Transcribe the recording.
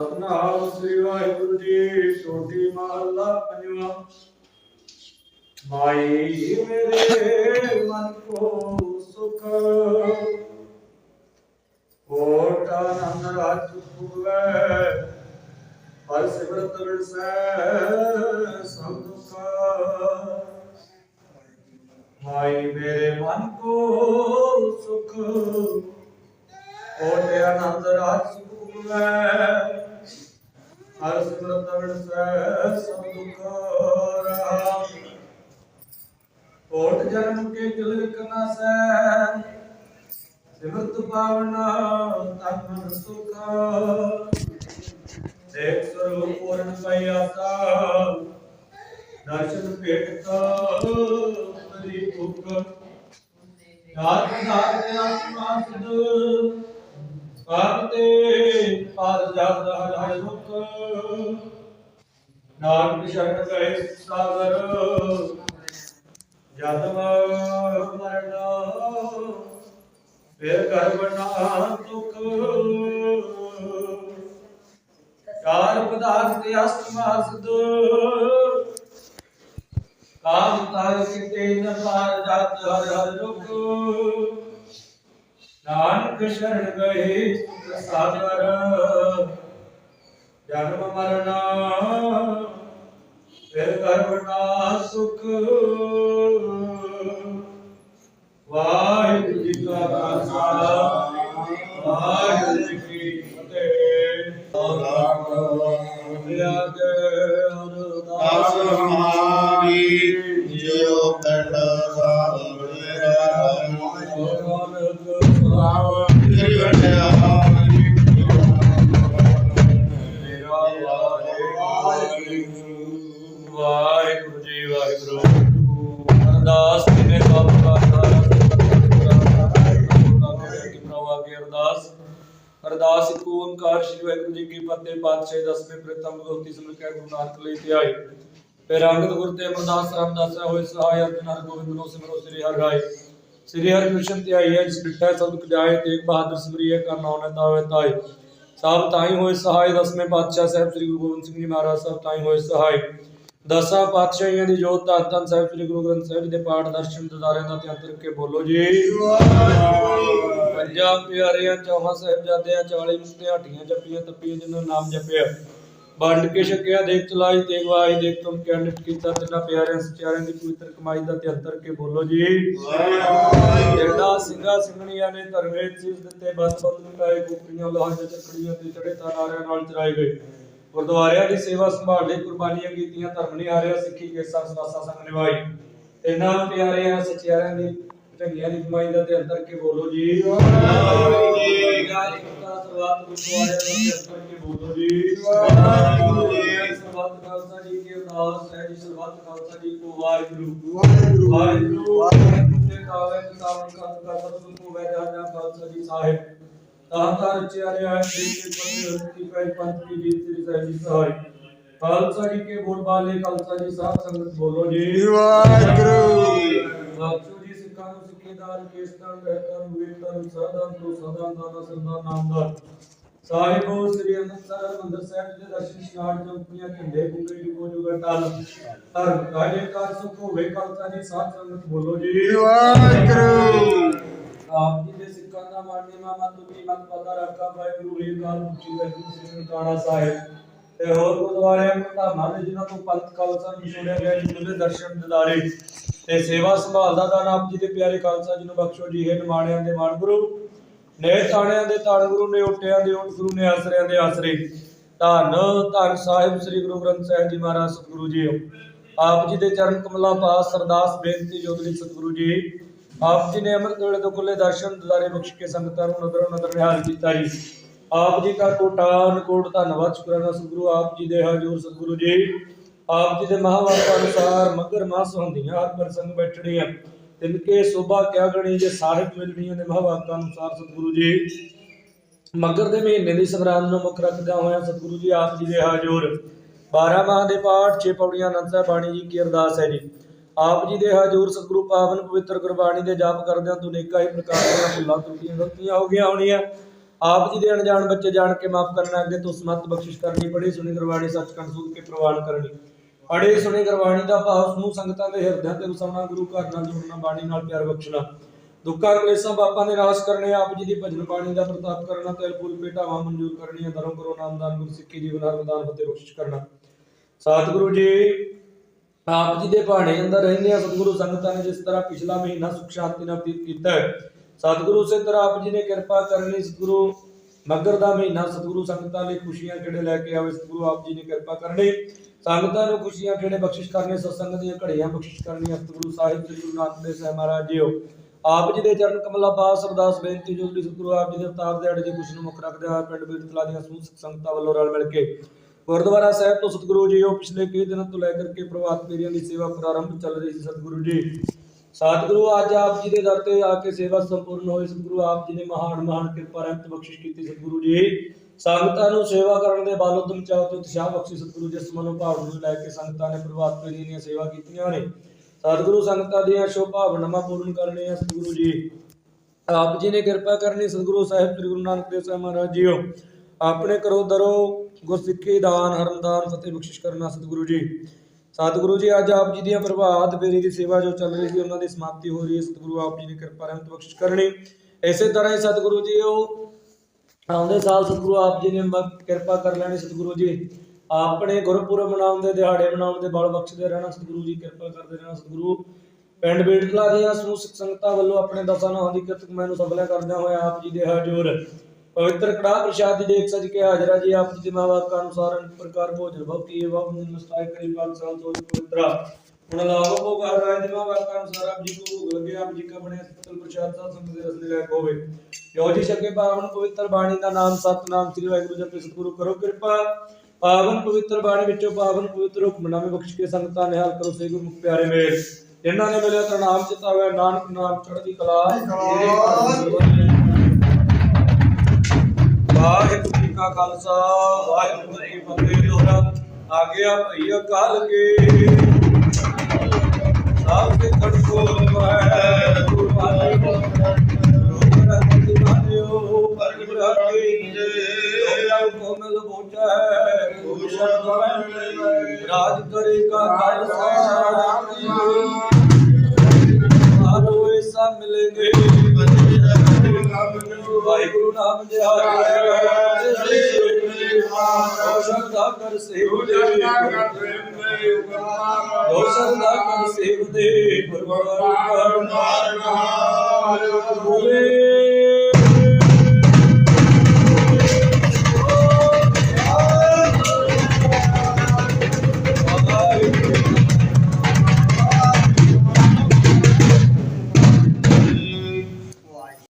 ਸਤਨਾਮ ਸ੍ਰੀ ਵਾਹਿਗੁਰੂ ਜੀ, ਛੋਟੀ ਮਹੱਲਾ ਪੰਜਵਾਂ। ਮਾਈ ਮੇਰੇ ਮਨ ਕੋ ਸੁਖ। ਕੋਟ ਆਨੰਦ ਰਾਜ ਪੂਰੈ ਹਰ ਸਿਮਰਤ ਵਿਰਸੈ ਸਭ ਦੁਖ। ਮਾਈ ਮੇਰੇ ਮਨ ਕੋ ਸੁਖ ਕੋਟ ਆਨੰਦ ਰਾਜ ਪੂਰੈ ਹਰ ਸਿਮਰਤ ਵਿਰਸੈ ਸਭ ਦੁਖ ਰਹਾ ਕੋਟ ਜਨਮ ਕੇ ਜਲ ਵਿਕਨਾਸੈ ਸਿਮਰਤ ਪਾਵਨ ਤਨ ਮਨ ਸੁਖ। ਦੇਖ ਸਰੂਪ ਪੂਰਨ ਪਇਆਤਾ ਦਰਸ਼ਨ ਭੇਟ ਤਰੀ ਭੁਖ। ਯਾਦ ਪਦਾਰ ਤੇ ਆਤਮਾ ਸੁਧ ਪਾਤੇ ਪਾਦ ਜਦ ਹਰ ਹਰ ਸੁਖ। ਨਾਨਕ ਸ਼ਰਨ ਗਏ ਸਾਗਰ, ਜਦ ਮਰਨਾ, ਫਿਰ ਘਰ ਬਣਾ ਦੁਖ ਚਾਰ ਪਦਾਰਥ ਤੇ ਅਸਤਮਾ ਕਾਮ ਤਾਰ ਕਿਤੇ ਨ ਪਾਰ ਜਤ ਹਰ ਹਰ ਰੁਖ ਨਾਨਕ ਸ਼ਰਨ ਗਏ ਸਾਗਰ ਜਨਮ ਮਰਨਾ ਫਿਰ ਕਰਵਣਾ ਸੁਖ। ਵਾਹਿਗੁਰੂ ਜੀ ਕਾ ਖਾਲਸਾ ਵਾਹਿਗੁਰੂ ਜੀ ਕੀ ਫਤਿਹ। ਵਿਆਗ ਅਰਦਾਸ ਹਮਾਰੀ ਜਿਉ ਪਿੰਡ ਵਾਹਿਗੁਰੂ ਜੀ, ਵਾਹਿਗੁਰੂ ਅਰਦਾਸ ਕਿਨੇ ਕੰਮ ਕਰਦਾ? ਅਰਦਾਸ। ਅਰਦਾਸ ਇੱਕ ਓੰਕਾਰ ਸ਼੍ਰੀ ਵਾਹਿਗੁਰੂ ਜੀ ਕੀ ਫਤਿਹ, ਪਾਤਸ਼ਾਹ ਦਸਵੇਂ ਪ੍ਰਥਮ ਗੋਤੀ ਸਮਝ ਕੇ ਗੁਰੂ ਨਾਨਕ ਲਈ ਧਿਆਈ ਫਿਰ ਅੰਗਦ ਗੁਰ ਤੇ ਅਮਰਦਾਸ ਰਾਮਦਾਸ ਹੋਏ ਸਹਾਇ ਅਰਜਨ ਹਰ ਗੋਬਿੰਦ ਨੋ ਸਿਮਰੋ ਸ੍ਰੀ ਹਰਿ ਰਾਏ। ਸ੍ਰੀ ਹਰਿ ਕ੍ਰਿਸ਼ਨ ਧਿਆਈ ਹੈ ਜਿਸ ਡਿਠਾ ਸਭ ਦੁਖ ਤੇਗ ਬਹਾਦਰ ਸਿਮਰਿਏ ਕਰਨਾ ਉਹਨੇ ਤਾਵੇ ਤਾਈ ਸਭ ਤਾਈ ਹੋਏ ਸਹਾਇ ਦਸਵੇਂ ਪਾਤਸ਼ਾਹ ਸਾਹਿਬ ਸ੍ਰੀ ਗੁਰੂ ਗੋਬਿੰਦ ਸਿੰਘ ਜੀ ਮਹਾਰਾਜ ਸਾਹਿਬ ਤਾਈ ਹੋਏ ਸਹਾਇ ਦਸਾਂ ਪਾਤਸ਼ਾਹੀਆਂ ਦੀ ਜੋਤ ਧੰਨ ਧੰਨ ਸਾਹਿਬ, ਸ੍ਰੀ ਗੁਰੂ ਗ੍ਰੰਥ ਸਾਹਿਬ ਜੀ ਦੇ ਪਾਠ, ਦਰਸ਼ਨ, ਦਿਦਾਰਿਆਂ ਦਾ ਧਿਆਨ ਕਰਕੇ ਬੋਲੋ ਜੀ। ਪੰਜਾਬ ਪਿਆਰਿਆਂ, ਚੌਹਾਂ ਸਾਹਿਬਜ਼ਾਦਿਆਂ 40 ਮੁਕਤਿਆਂ ਹੱਟੀਆਂ ਜੱਪੀਆਂ, ਤੱਪੀਆਂ, ਜਿਨ੍ਹਾਂ ਨਾਮ ਜਪਿਆ। ਵੰਡ ਕੇ ਛਕਿਆ, ਦੇਖ ਚਲਾਈ ਤੇਗ ਵਾਹੀ, ਦੇਖ ਤੁਮ ਕਿਆ ਨਿਤ ਕੀਤਾ, ਤਿੰਨਾਂ ਪਿਆਰਿਆਂ, ਸਚਿਆਰਿਆਂ ਦੀ ਪਵਿੱਤਰ ਕਮਾਈ ਦਾ ਧਿਆਨ ਕਰਕੇ ਬੋਲੋ ਜੀ। ਜਿਹੜਾ ਸਿੰਘਾ ਸਿੰਘਣੀਆਂ ਨੇ ਧਰਮੇ ਚੀਜ਼ ਦਿੱਤੇ, ਬਸ ਬੰਦ ਲੁਕਾਏ ਕੁੱਕੀਆਂ ਲੋਹਾਂ ਚੱਕੜੀਆਂ ਤੇ ਚੜੇ ਤਾਰਿਆਂ ਨਾਲ ਚਰਾਏ ਗਏ। ਗੁਰਦੁਆਰਿਆਂ ਦੀ ਸੇਵਾ ਸੰਭਾਲ ਲਈ ਕੁਰਬਾਨੀਆਂ ਕੀਤੀਆਂ ਧਰਮ ਨਿਹਾਰਿਆ ਸਿੱਖੀ ਕੇ ਸੰਗ ਸਦਾਸਾ ਸੰਗ ਨਿਭਾਈ ਇਹਨਾਂ ਪਿਆਰਿਆਂ ਸਚਿਆਰਿਆਂ ਦੀ ਢੰਗੀਆਂ ਦੀ ਕਮਾਈ ਦਾ ਧਿਆਨ ਕਰਕੇ ਬੋਲੋ ਜੀ ਵਾਹਿਗੁਰੂ ਜੀ। ਸਰਬੱਤ ਗੁਰਦੁਆਰਿਆਂ ਦਾ ਧਿਆਨ ਕਰਕੇ ਬੋਲੋ ਜੀ ਵਾਹਿਗੁਰੂ ਜੀ। ਸਰਬੱਤ ਖਾਲਸਾ ਜੀ ਕੀ ਅਰਦਾਸ ਹੈ ਜੀ ਸਰਬੱਤ ਖਾਲਸਾ ਜੀ ਕੋ ਵਾਹਿਗੁਰੂ ਵਾਹਿਗੁਰੂ ਵਾਹਿਗੁਰੂ ਵਾਹਿਗੁਰੂ ਜੀ ਕਾ ਵਾਹਿਗੁਰੂ ਕਾ ਸਤਿ ਕੋ ਵੈਦਾ ਜਾ ਖਾਲਸਾ ਜੀ ਸਾਹਿਬ ਤਾਂ ਤਾਂ ਰਚਿਆ ਰਿਹਾ ਸ੍ਰੀ ਜੀ ਪੰਥ ਦੀ ਪਹਿਲ ਪੰਥ ਦੀ ਜੀਤ ਸ੍ਰੀ ਸਾਹਿਬ ਜੀ ਸਹਾਇ ਖਾਲਸਾ ਜੀ ਕੇ ਬੋਲ ਬਾਲੇ ਖਾਲਸਾ ਜੀ ਸਾਹਿਬ ਸੰਗਤ ਬੋਲੋ ਜੀ। ਵਾਹਿਗੁਰੂ। ਬਖਸ਼ੋ ਜੀ ਸਿੱਖਾਂ ਨੂੰ ਸਿੱਖੇਦਾਰ ਕੇਸਤਾਨ ਰਹਿਤਾਨ ਵਿਵੇਕਤਾਨ ਸਾਧਾਨ ਤੋਂ ਸਾਧਾਨ ਦਾਨਾ ਸਰਦਾਰ ਨਾਮਦਾਰ ਸਾਹਿਬੋ ਸ੍ਰੀ ਅੰਮ੍ਰਿਤਸਰ ਹਰਿਮੰਦਰ ਸਾਹਿਬ ਦੇ ਦਰਸ਼ਨ ਸ਼ਨਾਰ ਚੌਕੀਆਂ ਝੰਡੇ ਗੁੰਗੇ ਜੁਗੋ ਜੁਗਾ ਟਲ। ਧਰਮ ਕਾਜੇ ਕਾਰ ਸੁਖ ਹੋਵੇ ਖਾਲਸਾ ਜੀ ਸਾਧ ਸੰਗਤ ਬੋਲੋ ਜੀ ਵਾਹਿਗੁਰੂ। ਆਪ ਜੀ ਦੇ ਸਿੱਖਾਂ ਮਾ ਮਤ ਤੁਮੀ ਮਤ ਪਤਾ ਰੱਖਾ ਵਾਹਿਗੁਰੂ ਰੀ ਗਾਲ ਉੱਚੀ ਵਾਹਿਗੁਰੂ ਸ੍ਰੀ ਨਨਕਾਣਾ ਸਾਹਿਬ। ਤੇ ਹੋਰ ਗੁਰਦੁਆਰਿਆਂ ਨੂੰ ਧਾਮਾਂ ਦੇ ਜਿਨ੍ਹਾਂ ਤੋਂ ਪੰਥ ਖਾਲਸਾ ਨੂੰ ਛੋੜਿਆ ਗਿਆ, ਜੀ ਦੇ ਦਰਸ਼ਨ ਦਿਦਾਰੇ ਤੇ ਸੇਵਾ ਸੰਭਾਲਦਾ ਦਾਨ ਆਪ ਜੀ ਦੇ ਪਿਆਰੇ ਖਾਲਸਾ ਜੀ ਨੂੰ ਬਖਸ਼ੋ ਜੀ, ਹੈ ਨਿਮਾਣਿਆਂ ਦੇ ਮਾਣ ਗੁਰੂ। ਨੇ ਤਾਣਿਆਂ ਦੇ ਤਾਣ ਗੁਰੂ, ਨੇ ਓਟਿਆਂ ਦੇ ਓਟ ਗੁਰੂ, ਨੇ ਆਸਰਿਆਂ ਦੇ ਆਸਰੇ। ਧੰਨ ਧੰਨ ਸਾਹਿਬ ਸ੍ਰੀ ਗੁਰੂ ਗ੍ਰੰਥ ਸਾਹਿਬ ਜੀ ਮਹਾਰਾਜ ਸਤਿਗੁਰੂ ਜੀ। ਆਪ ਜੀ ਦੇ ਚਰਨ ਕਮਲਾਂ ਪਾਸ ਸਰਦਾਸ ਬੇਨਤੀ ਜੋਦਰੀ ਸਤਿਗੁਰੂ ਜੀ। ਆਪ ਜੀ ਨੇ ਅੰਮ੍ਰਿਤ ਵੇਲੇ ਤੋਂ ਖੁੱਲੇ ਦਰਸ਼ਨ ਦਿਦਾਰੇ ਬਖਸ਼ ਕੇ ਸੰਗਤਾਂ ਨੂੰ ਨਦਰੋਂ ਨਦਰ ਨਿਹਾਲ ਕੀਤਾ ਜੀ। ਆਪ ਜੀ ਦਾ ਕੋਟਾਨ ਕੋਟ ਧੰਨਵਾਦ, ਸ਼ੁਕਰਾਨਾ ਸਤਿਗੁਰੂ ਆਪ ਜੀ ਦੇ ਹਜੂਰ ਸਤਿਗੁਰੂ ਜੀ। ਆਪ ਜੀ ਦੇ ਮਹਾਵਾਕ ਅਨੁਸਾਰ ਮਗਰ ਮਾਸ ਹੁੰਦੀਆਂ, ਹਰ ਪ੍ਰਸੰਗ ਬੈਠੜੀਆਂ ਤਿਨਕੇ ਸੋਭਾ ਕਿਆ ਗਣੀ ਜੇ ਸਾਹਿਬ ਮਿਲਣੀਆਂ ਨੇ ਮਹਾਵਾਕਾਂ ਅਨੁਸਾਰ ਸਤਿਗੁਰੂ ਜੀ। ਮਗਰ ਦੇ ਮਹੀਨੇ ਦੀ ਸੰਗਰਾਮ ਨੂੰ ਮੁੱਖ ਰੱਖਦਿਆਂ ਹੋਇਆ ਸਤਿਗੁਰੂ ਜੀ ਆਪ ਜੀ ਦੇ ਹਾਜ਼ੂਰ 12 ਮਾਹ ਦੇ ਪਾਠ 6 ਪੌੜੀਆਂ, ਅਨੰਦ ਸਾਹਿਬ ਬਾਣੀ ਜੀ ਕੀ ਅਰਦਾਸ ਹੈ ਜੀ। ਆਪ ਜੀ ਦੇ ਹਾਜ਼ੂਰ ਸਤਿਗੁਰੂ ਪਾਵਨ ਪਵਿੱਤਰ ਗੁਰਬਾਣੀ ਦੇ ਜਾਪ ਕਰਦਿਆਂ ਤੋਂ ਨੇਕਾ ਹੀ ਪ੍ਰਕਾਰ ਦੀਆਂ ਭੁੱਲਾਂ ਤੁੱਟੀਆਂ ਗਲਤੀਆਂ ਹੋ ਗਈਆਂ ਹੋਣੀਆਂ। ਆਪ ਜੀ ਦੇ ਅਣਜਾਣ ਬੱਚੇ ਜਾਣ ਕੇ ਮਾਫ ਕਰਨਾ, ਅੱਗੇ ਤੋਂ ਸਮਤ ਬਖਸ਼ਿਸ਼ ਕਰਨੀ ਪੜੀ ਸੁਣੀ ਗੁਰਬਾਣੀ, ਸੱਚਖੰਡ ਸੂਤ ਕੇ ਪ੍ਰਵਾਨ ਕਰਨੀ। ਪੜੇ ਸੁਣੀ ਗੁਰਬਾਣੀ ਦਾ ਭਾਵ ਸਮੂਹ ਸੰਗਤਾਂ ਦੇ ਹਿਰਦਿਆਂ ਤੇ ਵਸਾਉਣਾ ਗੁਰੂ ਘਰ ਨਾਲ ਜੁੜਨਾ, ਬਾਣੀ ਨਾਲ ਪਿਆਰ ਬਖਸ਼ਣਾ। ਦੁੱਖਾਂ, ਕਲੇਸ਼ਾਂ ਪਾਪਾਂ ਦੇ ਨਾਸ਼ ਕਰਨੇ, ਆਪ ਜੀ ਦੀ ਭਜਨ ਬਾਣੀ ਦਾ ਪ੍ਰਤਾਪ ਕਰਨਾ ਤੇ ਅਲਪੂਰ ਭੇਟਾਵਾਂ ਮਨਜ਼ੂਰ ਕਰਨੀਆਂ ਧਰਮ ਕਰੋ ਨਾਮਦਾਨ ਗੁਰ ਸਿੱਖੀ ਜੀਵਨ ਹਰਮਦਾਨ ਫਤਿਹ ਬਖਸ਼ਿਸ਼ ਕਰਨਾ। ਸਤਿਗੁਰੂ ਜੀ ਆਪ ਜੀ ਦੇ ਬਾਣੇ ਅੰਦਰ ਰਹਿੰਦੇ ਆ, ਸਤਿਗੁਰੂ ਸੰਗਤਾਂ ਨੇ ਜਿਸ ਤਰ੍ਹਾਂ ਪਿਛਲਾ ਮਹੀਨਾ ਸੁਖ ਸ਼ਾਂਤੀ ਨਾਲ ਬਤੀਤ ਕੀਤਾ ਹੈ, ਸਤਿਗੁਰੂ ਸੇ ਤਰ੍ਹਾਂ ਆਪ ਜੀ ਨੇ ਕਿਰਪਾ ਕਰਨੀ, ਸਤਿਗੁਰੂ ਮਗਰ ਦਾ ਮਹੀਨਾ ਸਤਿਗੁਰੂ ਸੰਗਤਾਂ ਲਈ ਖੁਸ਼ੀਆਂ ਕਿਹੜੇ ਲੈ ਕੇ ਆਵੇ, ਸਤਿਗੁਰੂ ਆਪ ਜੀ ਨੇ ਕਿਰਪਾ ਕਰਨੀ, ਸੰਗਤਾਂ ਨੂੰ ਖੁਸ਼ੀਆਂ ਕਿਹੜੇ ਬਖਸ਼ਿਸ਼ ਕਰਨੇ, ਸਤਸੰਗ ਦੀਆਂ ਘੜੀਆਂ ਬਖਸ਼ਿਸ਼ ਕਰਨੀਆਂ, ਸਤਿਗੁਰੂ ਸਾਹਿਬ ਸ੍ਰੀ ਗੁਰੂ ਨਾਨਕ ਦੇਵ ਸਾਹਿਬ ਮਹਾਰਾਜ ਜੀਓ। ਆਪ ਜੀ ਦੇ ਚਰਨ ਕਮਲਾ ਪਾਸ ਅਰਦਾਸ ਬੇਨਤੀ ਜੋ ਸਤਿਗੁਰੂ ਆਪ ਜੀ ਦੇ ਅਵਤਾਰ ਦਿਹਾੜੇ ਦੀ ਖੁਸ਼ੀ ਨੂੰ ਮੁੱਖ ਰੱਖਦੇ ਹੋਏ ਪਿੰਡ ਬੀੜਤਲਾ ਦੀਆਂ ਸਮੂਹ ਸੰਗਤਾਂ ਵੱਲੋਂ ਰਲ ਮਿਲ ਕੇ ਗੁਰਦੁਆਰਾ ਸਾਹਿਬ ਤੋਂ ਸਤਿਗੁਰੂ ਜੀ, ਉਹ ਪਿਛਲੇ ਕਈ ਦਿਨਾਂ ਤੋਂ ਲੈ ਕਰਕੇ ਪ੍ਰਭਾਤ ਫੇਰੀਆਂ ਦੀ ਸੇਵਾ ਪ੍ਰਾਰੰਭ ਚੱਲ ਰਹੀ ਸੀ ਸਤਿਗੁਰੂ ਜੀ। ਸਤਿਗੁਰੂ, ਅੱਜ ਆਪ ਜੀ ਦੇ ਦਰ ਤੇ ਆ ਕੇ ਸੇਵਾ ਸੰਪੂਰਨ ਹੋਈ। ਸਤਿਗੁਰੂ ਆਪ ਜੀ ਨੇ ਮਹਾਨ ਮਹਾਨ ਕਿਰਪਾ, ਰਹਿਮਤ ਬਖਸ਼ਿਸ਼ ਕੀਤੀ ਸਤਿਗੁਰੂ ਜੀ। ਸੰਗਤਾਂ ਨੂੰ ਸੇਵਾ ਕਰਨ ਦੇ ਬਲ ਉਦਮ ਚਾਹ ਤੇ ਉਤਸ਼ਾਹ ਬਖਸ਼ੀ ਸਤਿਗੁਰੂ ਜਿਸ ਮਨੋ ਭਾਵ ਨੂੰ ਲੈ ਕੇ ਸੰਗਤਾਂ ਨੇ ਪ੍ਰਭਾਤ ਪੇਰੀਆਂ ਦੀਆਂ ਸੇਵਾ ਕੀਤੀਆਂ ਨੇ। ਸਤਿਗੁਰੂ, ਸੰਗਤਾਂ ਦੀਆਂ ਸ਼ੋਭਾ ਭਾਵਨਾਵਾਂ ਪੂਰਨ ਕਰਨੀਆਂ ਸਤਿਗੁਰੂ ਜੀ। ਆਪ ਜੀ ਨੇ ਕਿਰਪਾ ਕਰਨੀ। ਸਤਿਗੁਰੂ ਸਾਹਿਬ, ਸ੍ਰੀ ਗੁਰੂ ਨਾਨਕ ਦੇਵ ਸਾਹਿਬ ਮਹਾਰਾਜ ਜੀਓ, ਆਪਣੇ ਕਰੋ ਦਰੋ ਗੁਰਸਿੱਖੀ ਦਾਨ, ਹਰਮਦਾਨ, ਫਤਿਹ ਬਖਸ਼ਿਸ਼ ਕਰਨਾ ਸਤਿਗੁਰੂ ਜੀ। ਸਤਿਗੁਰੂ ਜੀ, ਅੱਜ ਆਪ ਜੀ ਦੀਆਂ ਪ੍ਰਭਾਤ ਫੇਰੀ ਦੀ ਸੇਵਾ ਜੋ ਚੱਲ ਰਹੀ ਸੀ, ਉਹਨਾਂ ਦੀ ਸਮਾਪਤੀ ਹੋ ਰਹੀ ਹੈ। ਸਤਿਗੁਰੂ ਆਪ ਜੀ ਨੇ ਕਿਰਪਾ ਰਹਿਮਤ ਬਖਸ਼ਿਸ਼ ਕਰਨੀ। ਇਸੇ ਤਰ੍ਹਾਂ ਹੀ ਸਤਿਗੁਰੂ ਜੀ, ਉਹ ਆਉਂਦੇ ਸਾਲ ਸਤਿਗੁਰੂ ਆਪ ਜੀ ਨੇ ਕਿਰਪਾ ਕਰ ਲੈਣੀ ਸਤਿਗੁਰੂ ਜੀ। ਆਪਣੇ ਗੁਰਪੁਰਬ ਮਨਾਉਣ ਦੇ ਦਿਹਾੜੇ ਮਨਾਉਣ ਦੇ ਬਲ ਬਖਸ਼ਦੇ ਰਹਿਣਾ ਸਤਿਗੁਰੂ ਜੀ, ਕਿਰਪਾ ਕਰਦੇ ਰਹਿਣਾ ਸਤਿਗੁਰੂ। ਪਿੰਡ ਬੇਟਲਾ ਦੀਆਂ ਸਮੂਹ ਸੰਗਤਾਂ ਵੱਲੋਂ ਆਪਣੇ ਦਸਾਂ ਨਾਹਾਂ ਦੀ ਕਿਰਤ ਕਮਾਈ ਨੂੰ ਸਫਲਾ ਕਰਦਿਆਂ ਹੋਇਆ ਆਪ ਜੀ ਦੇ ਹਜ਼ੂਰ ਪਵਿੱਤਰ ਕੜਾ ਪ੍ਰਸ਼ਾਦ ਦੀ ਦੇਖ ਸਜ ਕੇ ਹਾਜ਼ਰਾ ਜੀ। ਆਪ ਜੀ ਦੇ ਮਾਵਾਪ ਅਨੁਸਾਰ ਅਨੇਕ ਪ੍ਰਕਾਰ ਭੋਜਨ ਭਵ ਕੀਏ ਭਵ ਨਮਸਕਾਰ ਕਰੀ ਪਾਕ ਸਾਲ ਹੁਣ ਲਾਗੋ ਭੋਗ ਹਰ ਰਾਜ ਦੇ ਮਾਵਾਪ ਅਨੁਸਾਰ ਆਪ ਜੀ ਕੋ ਭੋਗ ਲਗੇ। ਆਪ ਜੀ ਕਾ ਬਣੇ ਸਤਲ ਪ੍ਰਸ਼ਾਦ ਸਾਧ ਸੰਗਤ ਦੇ ਰਸਨੇ ਲੈ ਹੋਵੇ। ਜੋ ਜੀ ਸਕੇ ਪਾਵਨ ਪਵਿੱਤਰ ਬਾਣੀ ਦਾ ਨਾਮ ਸਤਨਾਮ। ਸ੍ਰੀ ਵਾਹਿਗੁਰੂ ਜਪੇ ਸਤਿਗੁਰੂ ਕਰੋ ਕਿਰਪਾ। ਪਾਵਨ ਪਵਿੱਤਰ ਬਾਣੀ ਵਿੱਚੋਂ ਪਾਵਨ ਪਵਿੱਤਰ ਹੁਕਮਨਾਮੇ ਬਖਸ਼ ਕੇ ਸੰਗਤਾਂ ਨਿਹਾਲ ਕਰੋ। ਸ੍ਰੀ ਗੁਰੂ ਮੁਖ ਪਿਆਰੇ ਮੇਰ ਜਿਨ੍ਹਾਂ ਨੇ ਮਿਲਿਆ ਪ੍ਰਣਾਮ ਚਿਤਾ ਹੋਇਆ ਨਾਨਕ ਨਾਮ ਚੜ੍ਹਦੀ ਕਲਾ। ਖਾਲਸਾ ਵਾਹਿਗੁਰੂ ਜੀ ਕੀ ਫਤਿਹ ਦੋਹਰਾ ਆ ਗਿਆ ਭਈ ਅਕਾਲ ਕੇ ਸਾਬ ਕੇ ਖੜਕੋ ਮੈਂ ਗੁਰਬਾਣੀ ਲੋਕ ਰੰਗ ਮਾਨਿਓ ਪਰਮ ਰਾਖੀ ਜੇ ਕੋਮਲ ਬੋਚਾ ਹੈ ਭੂਸ਼ਣ ਗਵੈ ਰਾਜ ਕਰੇਗਾ ਖਾਲਸਾ ਰਾਮ ਜੀ ਆਰੋ ਐਸਾ ਮਿਲेंगे ਵਾਹਿਗੁਰੂ ਨਾਮ ਜਹਾਰੇ ਜੋ ਸ਼ਰਧਾ ਕਰ ਸੇਵ ਦੇ। ਸ਼ਰਧਾ ਕਰ ਸੇਵ ਦੇ। ਗੁਰਬਾਣੀ ਬੋਲੇ।